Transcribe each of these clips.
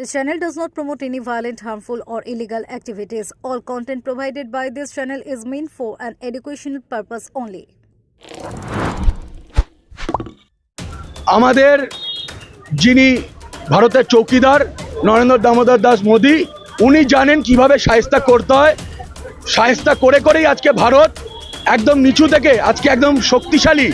This channel does not promote any violent, harmful, or illegal activities. All content provided by this channel is meant for an educational purpose only. আমাদের যিনি ভারতের চৌকিদার নরেন্দ্র দামোদর দাস মোদী উনি জানেন কীভাবে সায়স্তা করতে হয় সায়স্তা করে করেই আজকে ভারত একদম নিচু থেকে আজকে একদম শক্তিশালী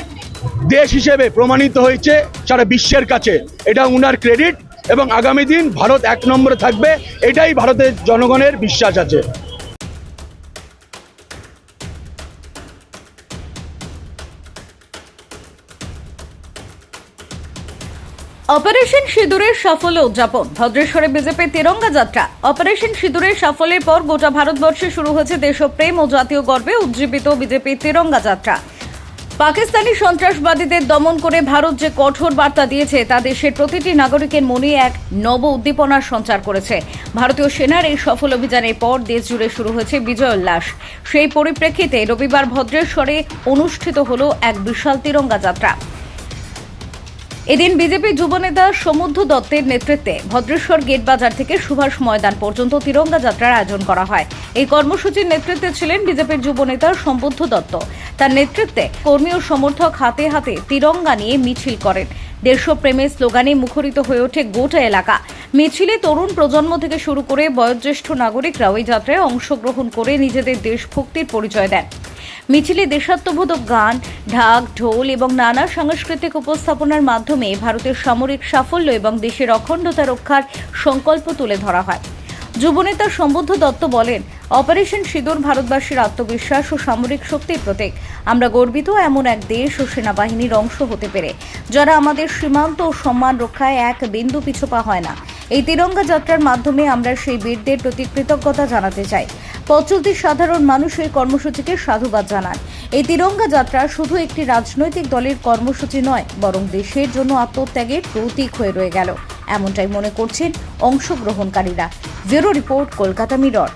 দেশ হিসেবে প্রমাণিত হয়েছে সারা বিশ্বের কাছে এটা উনার ক্রেডিট এবং আগামী দিন ভারত এক নম্বরে থাকবে, এটাই ভারতের জনগণের বিশ্বাস আছে। অপারেশন সিঁদুরের সাফল্য উদযাপন। ভদ্রেশ্বরে বিজেপির তিরঙ্গা যাত্রা। অপারেশন সিঁদুরের সাফল্যের পর গোটা ভারতবর্ষে শুরু হয়েছে দেশপ্রেম ও জাতীয় গর্বে উজ্জীবিত বিজেপির তিরঙ্গা যাত্রা। পাকিস্তানি সন্ত্রাসবাদীদের দমন করে ভারত যে কঠোর বার্তা দিয়েছে, তা দেশের প্রতিটি নাগরিকের মনে এক নব উদ্দীপনার সঞ্চার করেছে। ভারতীয় সেনার এই সফল অভিযানের পর দেশ জুড়ে শুরু হয়েছে বিজয় উল্লাস সেই পরিপ্রেক্ষিতে রবিবার ভদ্রেশ্বরে অনুষ্ঠিত হল এক বিশাল তিরঙ্গা যাত্রা। এদিন বিজেপি যুবনেতা সমুদ্ধ দত্তের নেতৃত্বে ভদ্রেশ্বর গেট বাজার থেকে সুভাষ ময়দান পর্যন্ত তিরঙ্গা যাত্রার আয়োজন করা হয়। এই কর্মসূচির নেতৃত্বে ছিলেন বিজেপির যুবনেতা সম্বুদ্ধ দত্ত। তার নেতৃত্বে কর্মী ও সমর্থক হাতে হাতে তিরঙ্গা নিয়ে মিছিল করেন। দেশপ্রেমের স্লোগানে মুখরিত হয়ে ওঠে গোটা এলাকা। মিছিলে তরুণ প্রজন্ম থেকে শুরু করে বয়োজ্যেষ্ঠ নাগরিকরাও এই যাত্রায় অংশগ্রহণ করে নিজেদের দেশভক্তির পরিচয় দেন। মিছিলে দেশাত্মবোধক গান, ঢাক, ঢোল এবং নানা সাংস্কৃতিক উপস্থাপনার মাধ্যমে ভারতের সামরিক সাফল্য এবং দেশের অখণ্ডতা রক্ষার সংকল্প তুলে ধরা হয়। যুবনেতা সম্বুদ্ধ দত্ত বলেন, অপারেশন সিঁদুর ভারতবাসীর আত্মবিশ্বাস ও সামরিক শক্তির প্রতীক। আমরা গর্বিত এমন এক দেশ ও সেনাবাহিনীর অংশ হতে পেরে, যারা আমাদের সীমান্ত ও সম্মান রক্ষায় এক বিন্দু পিছপা হয় না। এই তিরঙ্গা যাত্রার মাধ্যমে আমরা সেই বীরদের প্রতি কৃতজ্ঞতা জানাতে চাই। পথচলতি সাধারণ মানুষ এই কর্মসূচিকে সাধুবাদ জানান। এই তিরঙ্গা যাত্রা শুধু একটি রাজনৈতিক দলের কর্মসূচি নয়, বরং দেশের জন্য আত্মত্যাগের প্রতীক হয়ে রয়ে গেল। এমনটাই মনে করছেন অংশগ্রহণকারীরা। Bureau report, Kolkata mirror.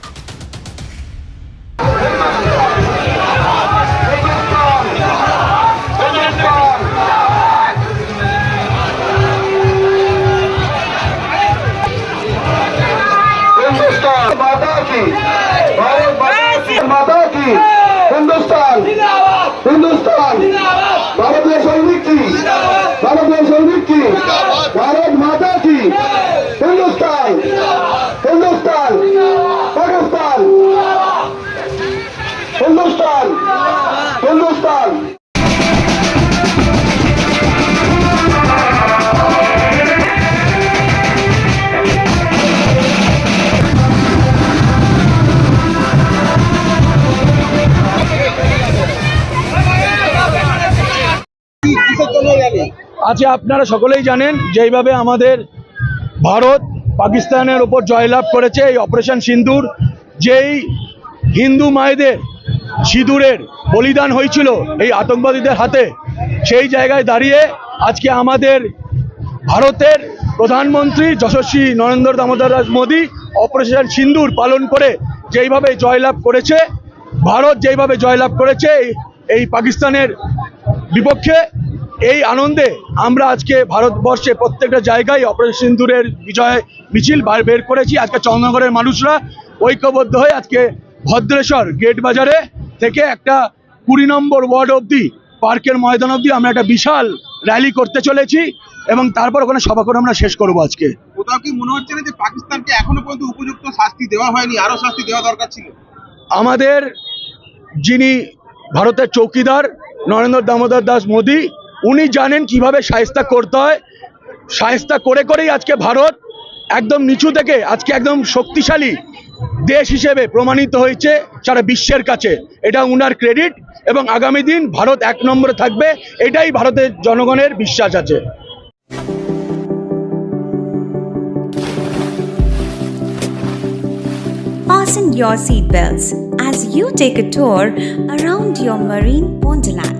Bharat माता की हिंदुस्तान हिंदुस्तान पाकिस्तान हिंदुस्तान हिंदुस्तान আজকে আপনারা সকলেই জানেন যেইভাবে আমাদের ভারত পাকিস্তানের ওপর জয়লাভ করেছে এই অপারেশন সিন্দুর, যেই হিন্দু মায়েদের সিঁদুরের বলিদান হয়েছিল এই আতঙ্কবাদীদের হাতে, সেই জায়গায় দাঁড়িয়ে আজকে আমাদের ভারতের প্রধানমন্ত্রী যশস্বী নরেন্দ্র দামোদর মোদী অপারেশন সিন্দুর পালন করে যেইভাবে জয়লাভ করেছে, ভারত যেইভাবে জয়লাভ করেছে এই পাকিস্তানের বিপক্ষে এই আনন্দে আমরা আজকে ভারতবর্ষে প্রত্যেকটা জায়গায় অপারেশন সিন্দুরের বিজয় মিছিল বের করেছি। আজকে চন্দ্রনগরের মানুষরা ঐক্যবদ্ধ হয়ে আজকে ভদ্রেশ্বর গেট বাজারে থেকে একটা কুড়ি নম্বর ওয়ার্ড অবধি পার্কের ময়দান অবধি আমরা একটা বিশাল র্যালি করতে চলেছি এবং তারপর ওখানে সভা করে আমরা শেষ করব আজকে। কোথাও কি মনে হচ্ছে না যে পাকিস্তানকে এখনও পর্যন্ত উপযুক্ত শাস্তি দেওয়া হয়নি? আরও শাস্তি দেওয়া দরকার ছিল। আমাদের যিনি ভারতের চৌকিদার নরেন্দ্র দামোদর দাস মোদী উনি জানেন কীভাবে সায়স্তা করতে হয়। সায়স্তা করে করেই আজকে ভারত একদম নিচু থেকে আজকে একদম শক্তিশালী দেশ হিসেবে প্রমাণিত হয়েছে সারা বিশ্বের কাছে। এটা উনার ক্রেডিট এবং আগামী দিন ভারত এক নম্বরে থাকবে, এটাই ভারতের জনগণের বিশ্বাস আছে। Fasten your seatbelts as you take a tour around your marine wonderland.